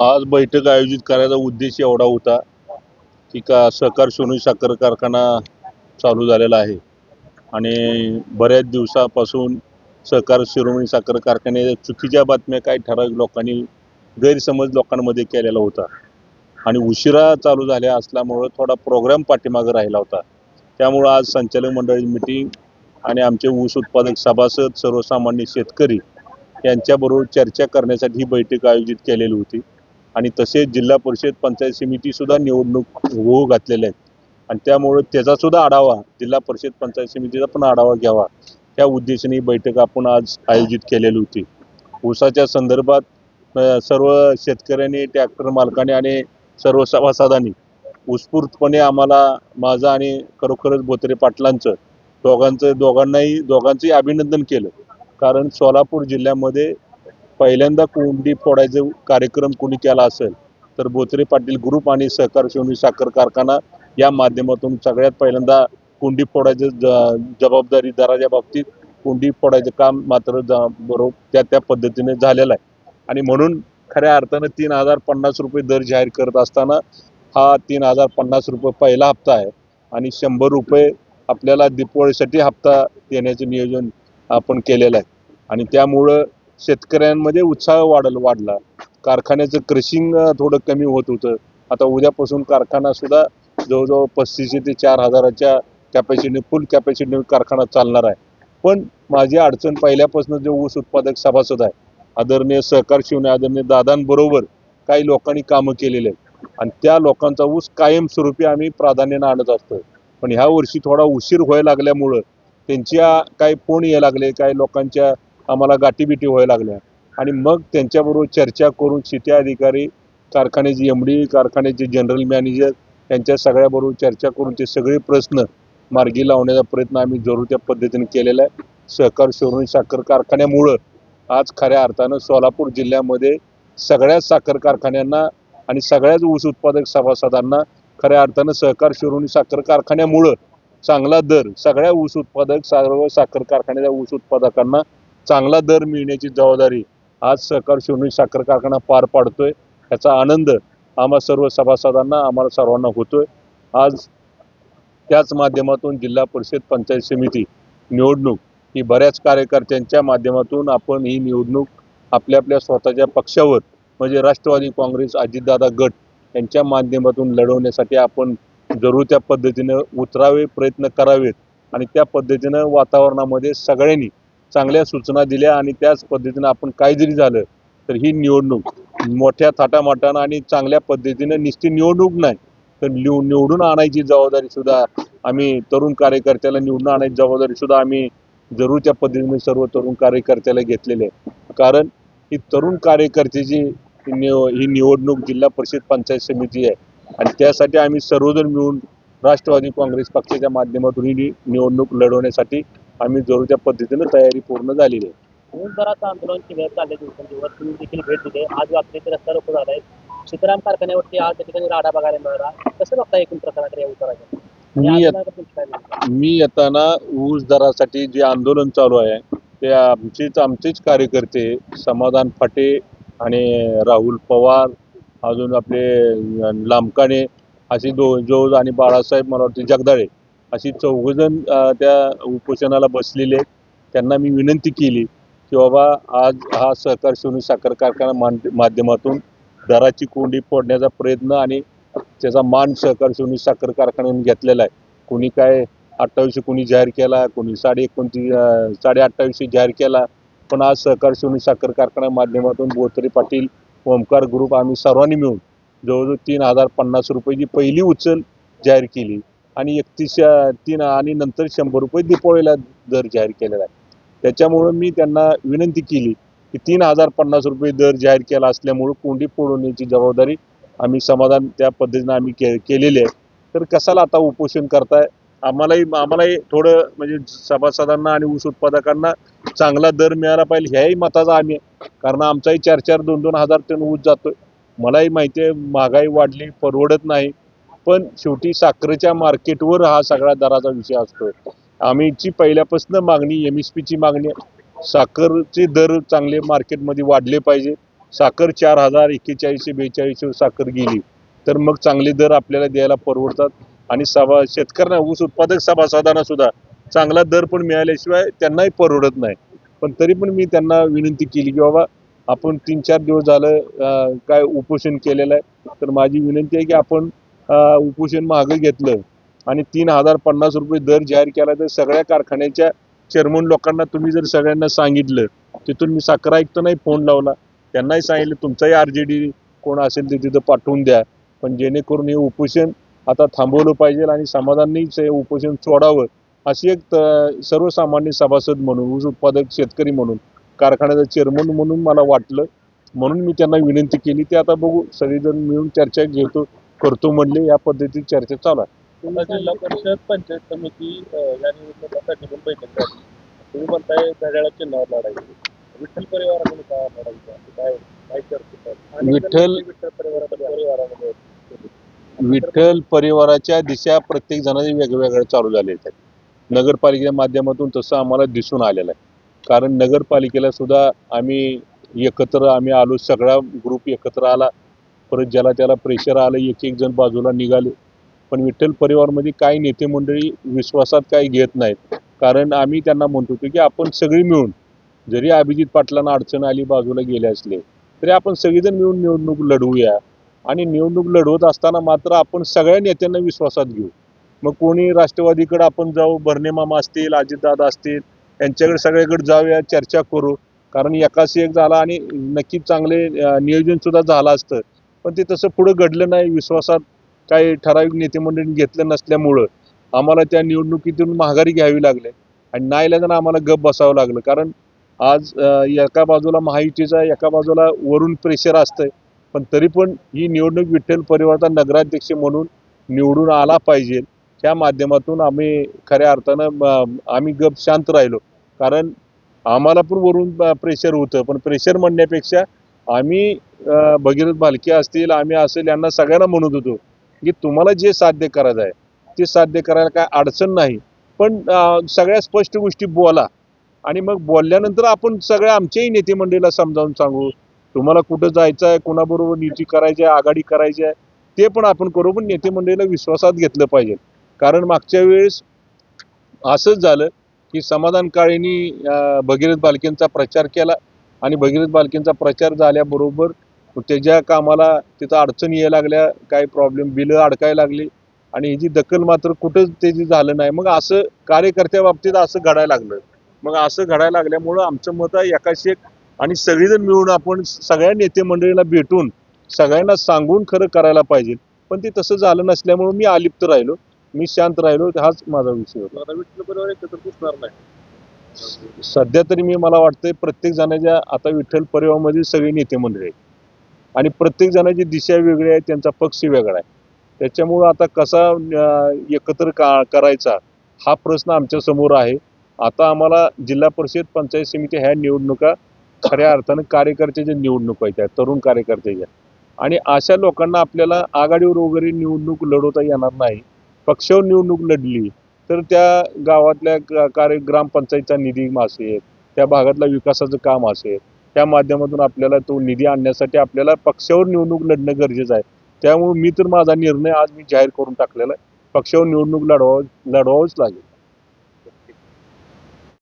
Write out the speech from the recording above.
आज बैठक आयोजित करायचा उद्देश एवढा होता की का सहकार सोनी साखर कारखाना चालू झालेला आहे. आणि बऱ्याच दिवसापासून सहकार शिरोमणी साखर कारखाने चुकीच्या बातम्या काही ठराविक लोकांनी गैरसमज लोकांमध्ये केलेला होता. आणि उशिरा चालू झाल्या असल्यामुळं थोडा प्रोग्राम पाठीमागे राहिला होता. त्यामुळं आज संचालक मंडळी मिटिंग आणि आमचे ऊस उत्पादक सभासद सर्वसामान्य शेतकरी यांच्याबरोबर चर्चा करण्यासाठी ही बैठक आयोजित केलेली होती. आणि तसेच जिल्हा परिषद पंचायत समिती सुद्धा निवडणूक होऊ घातलेल्या आहेत. आणि त्यामुळे त्याचा सुद्धा आढावा जिल्हा परिषद पंचायत समितीचा पण आढावा घ्यावा. त्या उद्देशाने ही बैठक आपण आज आयोजित केलेली होती. ऊसाच्या संदर्भात सर्व शेतकऱ्यांनी ट्रॅक्टर मालकाने आणि सर्व सभासदांनी उत्स्फूर्तपणे आम्हाला माझं आणि खरोखरच बोत्रे पाटलांचं दोघांचं दोघांनाही दोघांचंही अभिनंदन केलं. कारण सोलापूर जिल्ह्यामध्ये पहिल्यांदा कोंडी फोडायचा कार्यक्रम कोणी केला असेल तर बोचरे पाटील ग्रुप आणि सहकार शिवणी साखर कारखाना या माध्यमातून सगळ्यात पहिल्यांदा कुंडी फोडायचं ज जबाबदारी दराच्या बाबतीत कुंडी फोडायचं काम मात्र ज बरोबर त्या त्या पद्धतीने झालेलं आहे. आणि म्हणून खऱ्या अर्थानं तीन हजार पन्नास रुपये दर जाहीर करत असताना हा तीन हजार पन्नास रुपये पहिला हप्ता आहे आणि शंभर रुपये आपल्याला दीपावळीसाठी हप्ता देण्याचं नियोजन आपण केलेलं आहे. आणि त्यामुळं शेतकऱ्यांमध्ये उत्साह वाढल वाढला. कारखान्याचं क्रशिंग थोडं कमी होत होतं. आता उद्यापासून कारखाना सुद्धा जवळजवळ पस्तीसशे ते चार हजाराच्या कॅपॅसिटीने फुल कॅपॅसिटीने कारखाना चालणार आहे. पण माझी अडचण पहिल्यापासून जे ऊस उत्पादक सभासद आहे आदरणीय सहकार शिवणे आदरणीय दादांबरोबर काही लोकांनी कामं केलेले आहेत. आणि त्या लोकांचा ऊस कायमस्वरूपी आम्ही प्राधान्यानं आणत असतो. पण ह्या वर्षी थोडा उशीर व्हायला लागल्यामुळं त्यांच्या काही फोन यायला लागले काही लोकांच्या आम्हाला गाठीबिटी व्हायला लागल्या. आणि मग त्यांच्याबरोबर चर्चा करून शेती अधिकारी कारखान्याचे एम डी कारखान्याचे जनरल मॅनेजर यांच्या सगळ्याबरोबर चर्चा करून ते सगळे प्रश्न मार्गी लावण्याचा प्रयत्न आम्ही जरूर त्या पद्धतीने केलेला आहे. सहकार शोरूम साखर कारखान्यामुळं आज खऱ्या अर्थानं सोलापूर जिल्ह्यामध्ये सगळ्याच साखर कारखान्यांना आणि सगळ्याच ऊस उत्पादक सभासदांना खऱ्या अर्थानं सहकार शिरोणी साखर कारखान्यामुळं चांगला दर सगळ्या ऊस उत्पादक सर्व साखर कारखान्याच्या ऊस उत्पादकांना चांगला दर मिळण्याची जबाबदारी आज सहकार शिवणी साखर कारखाना पार पाडतोय. याचा आनंद आम्हा सर्व सभासदांना आम्हाला सर्वांना होतोय. आज त्याच माध्यमातून जिल्हा परिषद पंचायत समिती निवडणूक ही बऱ्याच कार्यकर्त्यांच्या माध्यमातून आपण ही निवडणूक आपल्या आपल्या स्वतःच्या पक्षावर म्हणजे राष्ट्रवादी काँग्रेस अजितदादा गट यांच्या माध्यमातून लढवण्यासाठी आपण जरूर त्या पद्धतीनं उतरावे प्रयत्न करावेत. आणि त्या पद्धतीनं वातावरणामध्ये सगळ्यांनी चांगल्या सूचना दिल्या आणि त्याच पद्धतीनं आपण काय जरी झालं तर ही निवडणूक मोठ्या थाटामाटानं आणि चांगल्या पद्धतीनं निश्चित निवडणूक नाही तर निव निवडून आणायची जबाबदारी सुद्धा आम्ही तरुण कार्यकर्त्याला निवडून आणायची जबाबदारी सुद्धा आम्ही जरूर त्या पद्धतीने सर्व तरुण कार्यकर्त्याला घेतलेले आहे. कारण ही तरुण कार्यकर्त्याची ही निव ही निवडणूक जिल्हा परिषद पंचायत समिती आहे आणि त्यासाठी आम्ही सर्वजण मिळून राष्ट्रवादी काँग्रेस पक्षाच्या माध्यमातून ही निवडणूक लढवण्यासाठी आम्ही जरूर त्या पद्धतीनं तयारी पूर्ण झालेली आहे. आंदोलन केलं चालले दिवसेंदिवस. तुम्ही देखील भेट दिली. आज रस्ता रोखून आलाय सीताराम कारखान्यावरती आज त्या ठिकाणी राडा बघायला मिळाला. कसं बघता एकूण प्रकाराकडे या उतरायचं मी मी येताना ऊस दरासाठी जे आंदोलन चालू आहे ते आमचेच आमचेच कार्यकर्ते समाधान फाटे आणि राहुल पवार अजून आपले लांबकाणे अशी दो जोज आणि बाळासाहेब मला वाटते जगदाळे अशी चौघजण त्या उपोषणाला बसलेले आहेत. त्यांना मी विनंती केली की बाबा आज हा सहकार सोनी साखर कारखाना माध्यमातून दराची कोंडी फोडण्याचा प्रयत्न आणि त्याचा मान सहकार सोनी साखर कारखान्याने घेतलेला आहे. कोणी काय अठ्ठावीसशे कोणी जाहीर केला कोणी साडे एकोणतीस साडे अठ्ठावीसशे जाहीर केला. पण आज सहकार सोनी साखर कारखाना माध्यमातून बोतरे पाटील ओमकार ग्रुप आम्ही सर्वांनी मिळून जवळजवळ तीन हजार पन्नास रुपयाची पहिली उचल जाहीर केली. आणि एकतीस तीन आणि नंतर शंभर रुपये दीपावळीला दर जाहीर केलेला आहे. त्याच्यामुळं मी त्यांना विनंती केली की तीन हजार पन्नास रुपये दर जाहीर केला असल्यामुळं कोंडी फोडवण्याची जबाबदारी आम्ही समाधान त्या पद्धतीनं आम्ही के केलेली आहे. तर कशाला आता उपोषण करताय? आम्हालाही आम्हालाही थोडं म्हणजे सभासदांना आणि ऊस उत्पादकांना चांगला दर मिळाला पाहिजे ह्याही मताचा आम्ही आहे. कारण आमचाही चार चार दोन दोन हजार टन ऊस जातोय. मलाही माहिती आहे महागाई वाढली परवडत नाही. पण शेवटी साखरेच्या मार्केटवर हा सगळा दराचा विषय असतोय. आम्हीची पहिल्यापासून मागणी एम एस पीची मागणी साखरचे दर चांगले मार्केटमध्ये वाढले पाहिजे. साखर चार हजार एक्केचाळीसशे बेचाळीसशे साखर गेली. तर मग चांगले दर आपल्याला द्यायला परवडतात. आणि सभा शेतकऱ्यांना ऊस उत्पादक सभासदांना सुद्धा चांगला दर पण मिळाल्याशिवाय त्यांनाही परवडत नाही. पण तरी पण मी त्यांना विनंती केली की बाबा आपण तीन चार दिवस झालं काय उपोषण केलेलं आहे. तर माझी विनंती आहे की आपण उपोषण मागे घेतलं. आणि तीन हजार पन्नास रुपये दर जाहीर केला तर सगळ्या कारखान्याच्या चेअरमन लोकांना तुम्ही जर सगळ्यांना सांगितलं तिथून मी साखर आयुक्तांनाही फोन लावला. त्यांनाही सांगितलं तुमचाही आर जे डी कोण असेल ते तिथं पाठवून द्या. पण जेणेकरून हे उपोषण आता थांबवलं पाहिजे आणि समाधानीच हे उपोषण सोडावं अशी एक सर्वसामान्य सभासद म्हणून ऊस उत्पादक शेतकरी म्हणून कारखान्याचा चेअरमन म्हणून मला वाटलं. म्हणून मी त्यांना विनंती केली. ते आता बघू सगळेजण मिळून चर्चा घेतो. करतो म्हणले या पद्धतीची चर्चा चालू आहे. पुन्हा जिल्हा परिषद पंचायत समिती अ, या निवडणुकासाठी पण बैठक झाली. तुम्ही म्हणताय घड्याळा चिन्हावर लढायची विठ्ठल परिवारामध्ये का लढायचं असं काय काय चर्चा चालू? विठ्ठल- विठ्ठल परिवारामध्ये परिवारामध्ये विठ्ठल परिवाराच्या दिशा प्रत्येक जणांच्या वेगवेगळ्या चालू झालेल्या आहेत. नगरपालिकेच्या माध्यमातून तसं आम्हाला दिसून आलेलं आहे. कारण नगरपालिकेला सुद्धा आम्ही एकत्र आम्ही आलो सगळा ग्रुप एकत्र आला. परत ज्याला त्याला प्रेशर आलं एक एक जण बाजूला निघाले. पण विठ्ठल परिवारमध्ये काही नेते मंडळी विश्वासात काही घेत नाहीत. कारण आम्ही त्यांना म्हणत होतो की आपण सगळी मिळून जरी अभिजित पाटलांना अडचण आली बाजूला गेले असले तरी आपण सगळेजण मिळून निवडणूक लढवूया. आणि निवडणूक लढवत असताना मात्र आपण सगळ्या नेत्यांना विश्वासात घेऊ. मग कोणी राष्ट्रवादीकडे आपण जाऊ भरणेमामा असतील अजितदादा असतील यांच्याकडे सगळ्याकडे जाऊया चर्चा करू. कारण एकाच एक झाला आणि नक्कीच चांगले नियोजन सुद्धा झालं असतं. पण ते तसं पुढं घडलं नाही. विश्वासात काही ठराविक नेतेमंडळी घेतलं नसल्यामुळं आम्हाला त्या निवडणुकीतून माघारी घ्यावी लागली. आणि नाईलाजानं आम्हाला गप बसावं लागलं. कारण आज एका बाजूला महायुतीचा एका बाजूला वरून प्रेशर असतंय. पण तरी पण ही निवडणूक विठ्ठल परिवर्तन नगराध्यक्ष म्हणून निवडून आला पाहिजे. त्या माध्यमातून आम्ही खऱ्या अर्थानं आम्ही गप शांत राहिलो. कारण आम्हाला पण वरून प्रेशर होतं. पण प्रेशर म्हणण्यापेक्षा आम्ही भगीरथ भालके असतील आम्ही असेल यांना सगळ्यांना म्हणत होतो की तुम्हाला जे साध्य करायचं आहे ते साध्य करायला काय अडचण नाही. पण सगळ्या स्पष्ट गोष्टी बोला. आणि मग बोलल्यानंतर आपण सगळ्या आमच्याही नेते मंडळीला समजावून सांगू तुम्हाला कुठं जायचं आहे कोणाबरोबर युती करायची आहे आघाडी करायची आहे ते पण आपण करू. पण नेते मंडळीला विश्वासात घेतलं पाहिजे. कारण मागच्या वेळेस असंच झालं की समाधान काळेंनी भगीरथ बालकेंचा प्रचार केला. आणि भगीरथ बालकेंचा प्रचार झाल्याबरोबर त्याच्या कामाला तिथं अडचणी यायला लागल्या काही प्रॉब्लेम बिलं अडकायला लागली. आणि ह्याची दखल मात्र कुठंच त्याची झालं नाही. मग असं कार्यकर्त्या बाबतीत असं घडायला लागलं. मग असं घडायला लागल्यामुळं आमचं मत आहे एकाशी एक आणि सगळेजण मिळून आपण सगळ्या नेते मंडळीला भेटून सगळ्यांना सांगून खरं करायला पाहिजे. पण ते तसं झालं नसल्यामुळे मी अलिप्त राहिलो. मी शांत राहिलो. हाच माझा विषय होता. सध्या तरी मी मला वाटतंय प्रत्येक जणाच्या आता विठ्ठल परिवारामध्ये सगळे नेते मंडळी आहेत. आणि प्रत्येक जणाची दिशा वेगळी आहे त्यांचा पक्ष वेगळा आहे. त्याच्यामुळं आता कसा एकत्र का करायचा हा प्रश्न आमच्यासमोर आहे. आता आम्हाला जिल्हा परिषद पंचायत समिती ह्या निवडणुका खऱ्या अर्थानं कार्यकर्त्याच्या निवडणुका आहेत तरुण कार्यकर्त्याच्या. आणि अशा लोकांना आपल्याला आघाडीवर वगैरे निवडणूक लढवता येणार नाही. पक्षावर निवडणूक लढली तर त्या गावातल्या कार्य ग्रामपंचायतचा निधी असेल त्या भागातला विकासाचं काम असेल त्या माध्यमातून आपल्याला तो निधी आणण्यासाठी आपल्याला पक्षावर निवडणूक लढणं गरजेचं आहे. त्यामुळे मी तर माझा निर्णय आज मी जाहीर करून टाकलेला आहे. पक्षावर निवडणूक लढवा लढवावंच लागेल.